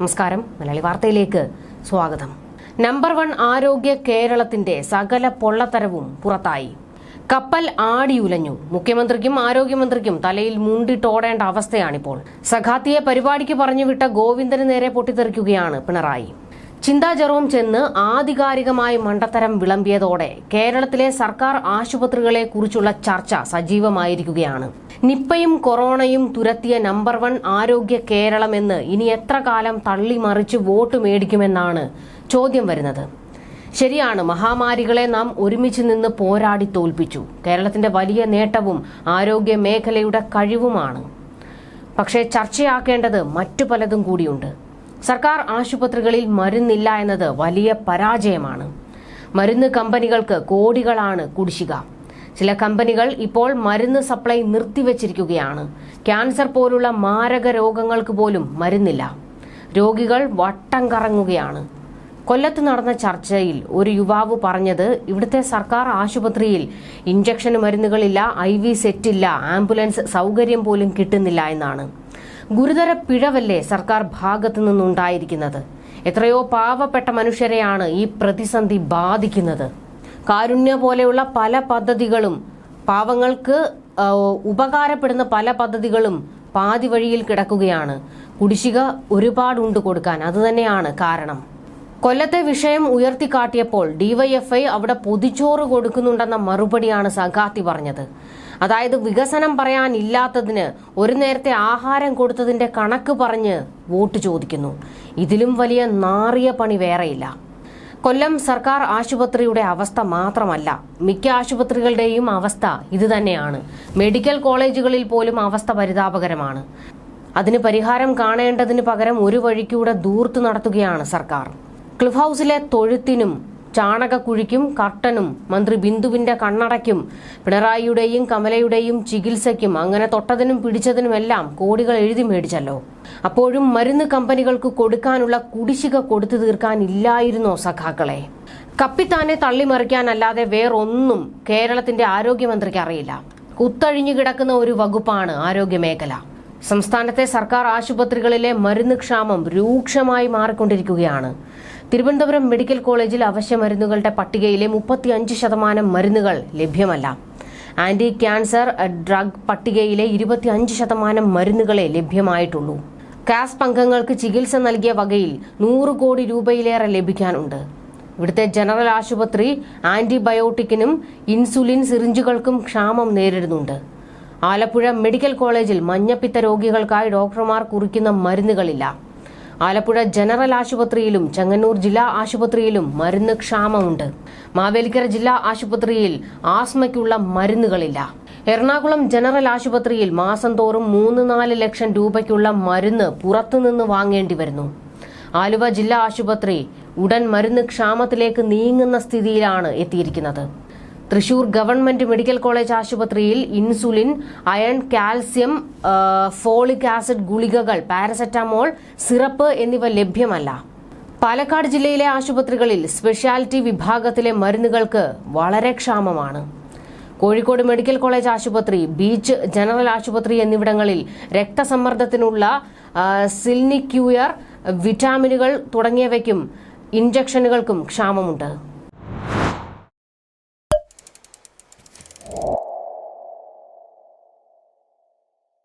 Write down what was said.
നമസ്കാരം. മലയാളി വാർത്തയിലേക്ക് സ്വാഗതം. നമ്പർ വൺ ആരോഗ്യ കേരളത്തിന്റെ സകല പൊള്ളത്തരവും പുറത്തായി. കപ്പൽ ആടിയുലഞ്ഞു. മുഖ്യമന്ത്രിക്കും ആരോഗ്യമന്ത്രിക്കും തലയിൽ മുണ്ടിട്ടോടേണ്ട അവസ്ഥയാണിപ്പോൾ. സഖാത്തിയെ പരിപാടിക്ക് പറഞ്ഞുവിട്ട ഗോവിന്ദന് നേരെ പൊട്ടിത്തെറിക്കുകയാണ് പിണറായി. ചിന്താ ജെറോം ചെന്ന് ആധികാരികമായി മണ്ടത്തരം വിളമ്പിയതോടെ കേരളത്തിലെ സർക്കാർ ആശുപത്രികളെ കുറിച്ചുള്ള ചർച്ച സജീവമായിരിക്കുകയാണ്. നിപ്പയും കൊറോണയും തുരത്തിയ നമ്പർ വൺ ആരോഗ്യ കേരളം എന്ന് ഇനി എത്ര കാലം തള്ളിമറിച്ച് വോട്ട് മേടിക്കുമെന്നാണ് ചോദ്യം വരുന്നത്. ശരിയാണ് മഹാമാരികളെ നാം ഒരുമിച്ച് നിന്ന് പോരാടി തോൽപ്പിച്ചു. കേരളത്തിന്റെ വലിയ നേട്ടവും ആരോഗ്യ മേഖലയുടെ കഴിവുമാണ്. പക്ഷേ ചർച്ചയാക്കേണ്ടത് മറ്റു പലതും കൂടിയുണ്ട്. സർക്കാർ ആശുപത്രികളിൽ മരുന്നില്ല എന്നത് വലിയ പരാജയമാണ്. മരുന്ന് കമ്പനികൾക്ക് കോടികളാണ് കുടിശ്ശിക. ചില കമ്പനികൾ ഇപ്പോൾ മരുന്ന് സപ്ലൈ നിർത്തിവച്ചിരിക്കുകയാണ്. ക്യാൻസർ പോലുള്ള മാരക രോഗങ്ങൾക്ക് പോലും മരുന്നില്ല. രോഗികൾ വട്ടം കറങ്ങുകയാണ്. കൊല്ലത്ത് നടന്ന ചർച്ചയിൽ ഒരു യുവാവ് പറഞ്ഞത് ഇവിടുത്തെ സർക്കാർ ആശുപത്രിയിൽ ഇഞ്ചക്ഷൻ മരുന്നുകളില്ല ഐ വി സെറ്റില്ല ആംബുലൻസ് സൗകര്യം പോലും കിട്ടുന്നില്ല എന്നാണ്. ഗുരുതര പിഴവല്ലേ സർക്കാർ ഭാഗത്തു നിന്നുണ്ടായിരിക്കുന്നത്? എത്രയോ പാവപ്പെട്ട മനുഷ്യരെയാണ് ഈ പ്രതിസന്ധി ബാധിക്കുന്നത്. കാരുണ്യ പോലെയുള്ള പല പദ്ധതികളും പാവങ്ങൾക്ക് ഉപകാരപ്പെടുന്ന പല പദ്ധതികളും പാതി വഴിയിൽ കിടക്കുകയാണ്. കുടിശ്ശിക ഒരുപാടുണ്ട് കൊടുക്കാൻ. അതുതന്നെയാണ് കാരണം. കൊല്ലത്തെ വിഷയം ഉയർത്തിക്കാട്ടിയപ്പോൾ ഡിവൈഎഫ്ഐ അവിടെ പൊതിച്ചോറ് കൊടുക്കുന്നുണ്ടെന്ന മറുപടിയാണ് സഖാത്തി പറഞ്ഞത്. അതായത് വികസനം പറയാനില്ലാത്തതിന് ഒരു നേരത്തെ ആഹാരം കൊടുത്തതിന്റെ കണക്ക് പറഞ്ഞ് വോട്ട് ചോദിക്കുന്നു. ഇതിലും വലിയ നാറിയ പണി വേറെയില്ല. കൊല്ലം സർക്കാർ ആശുപത്രിയുടെ അവസ്ഥ മാത്രമല്ല മിക്ക ആശുപത്രികളുടെയും അവസ്ഥ ഇതുതന്നെയാണ് മെഡിക്കൽ കോളേജുകളിൽ പോലും അവസ്ഥ പരിതാപകരമാണ്. അതിന് പരിഹാരം കാണേണ്ടതിന് പകരം ഒരു വഴിക്കൂടെ ദൂർത്ത് നടത്തുകയാണ് സർക്കാർ. ക്ലിഫ് ഹൗസിലെ തൊഴുത്തിനും ചാണകക്കുഴിക്കും കർട്ടനും മന്ത്രി ബിന്ദുവിന്റെ കണ്ണടയ്ക്കും പിണറായിയുടെയും കമലയുടെയും ചികിത്സയ്ക്കും അങ്ങനെ തൊട്ടതിനും പിടിച്ചതിനുമെല്ലാം കോടികൾ എഴുതി മേടിച്ചല്ലോ. അപ്പോഴും മരുന്ന് കമ്പനികൾക്ക് കൊടുക്കാനുള്ള കുടിശ്ശിക കൊടുത്തു തീർക്കാൻ തീർക്കാനില്ലായിരുന്നോ സഖാക്കളെ? കപ്പിത്താനെ തള്ളിമറിക്കാനല്ലാതെ വേറൊന്നും കേരളത്തിന്റെ ആരോഗ്യമന്ത്രിക്ക് അറിയില്ല. കുത്തഴിഞ്ഞു കിടക്കുന്ന ഒരു വകുപ്പാണ് ആരോഗ്യമേഖല. സംസ്ഥാനത്തെ സർക്കാർ ആശുപത്രികളിലെ മരുന്ന് ക്ഷാമം രൂക്ഷമായി മാറിക്കൊണ്ടിരിക്കുകയാണ്. തിരുവനന്തപുരം മെഡിക്കൽ കോളേജിൽ അവശ്യ മരുന്നുകളുടെ പട്ടികയിലെ മുപ്പത്തിയഞ്ച് ശതമാനം മരുന്നുകൾ ലഭ്യമല്ല. ആന്റി ക്യാൻസർ ഡ്രഗ് പട്ടികയിലെ ഇരുപത്തിയഞ്ച് ശതമാനം മരുന്നുകളെ ലഭ്യമായിട്ടുള്ളൂ. കാസ് അംഗങ്ങൾക്ക് ചികിത്സ നൽകിയ വകയിൽ നൂറ് കോടി രൂപയിലേറെ ലഭിക്കാനുണ്ട്. ഇവിടുത്തെ ജനറൽ ആശുപത്രി ആന്റിബയോട്ടിക്കിനും ഇൻസുലിൻ സിറിഞ്ചുകൾക്കും ക്ഷാമം നേരിടുന്നുണ്ട്. ആലപ്പുഴ മെഡിക്കൽ കോളേജിൽ മഞ്ഞപ്പിത്ത രോഗികൾക്കായി ഡോക്ടർമാർ കുറിക്കുന്ന മരുന്നുകളില്ല. ആലപ്പുഴ ജനറൽ ആശുപത്രിയിലും ചെങ്ങന്നൂർ ജില്ലാ ആശുപത്രിയിലും മരുന്ന് ക്ഷാമമുണ്ട്. മാവേലിക്കര ജില്ലാ ആശുപത്രിയിൽ ആസ്മയ്ക്കുള്ള മരുന്നുകളില്ല. എറണാകുളം ജനറൽ ആശുപത്രിയിൽ മാസം തോറും മൂന്ന് നാല് ലക്ഷം രൂപയ്ക്കുള്ള മരുന്ന് പുറത്തുനിന്ന് വാങ്ങേണ്ടി വരുന്നു. ആലുവ ജില്ലാ ആശുപത്രി ഉടൻ മരുന്ന് ക്ഷാമത്തിലേക്ക് നീങ്ങുന്ന സ്ഥിതിയിലാണ് എത്തിയിരിക്കുന്നത്. തൃശൂർ ഗവൺമെന്റ് മെഡിക്കൽ കോളേജ് ആശുപത്രിയിൽ insulin iron calcium folic acid ഗുളികകൾ പാരസെറ്റാമോൾ സിറപ്പ് എന്നിവ ലഭ്യമല്ല. പാലക്കാട് ജില്ലയിലെ ആശുപത്രികളിൽ സ്പെഷ്യാലിറ്റി വിഭാഗത്തിലെ മരുന്നുകൾക്ക് വളരെ ക്ഷാമമാണ്. കോഴിക്കോട് മെഡിക്കൽ കോളേജ് ആശുപത്രി ബീച്ച് ജനറൽ ആശുപത്രി എന്നിവിടങ്ങളിൽ രക്തസമ്മർദ്ദത്തിനുള്ള സിൽനിക്യുയർ വിറ്റാമിനുകൾ തുടങ്ങിയവയ്ക്കും ഇഞ്ചക്ഷനുകൾക്കും ക്ഷാമമുണ്ട്.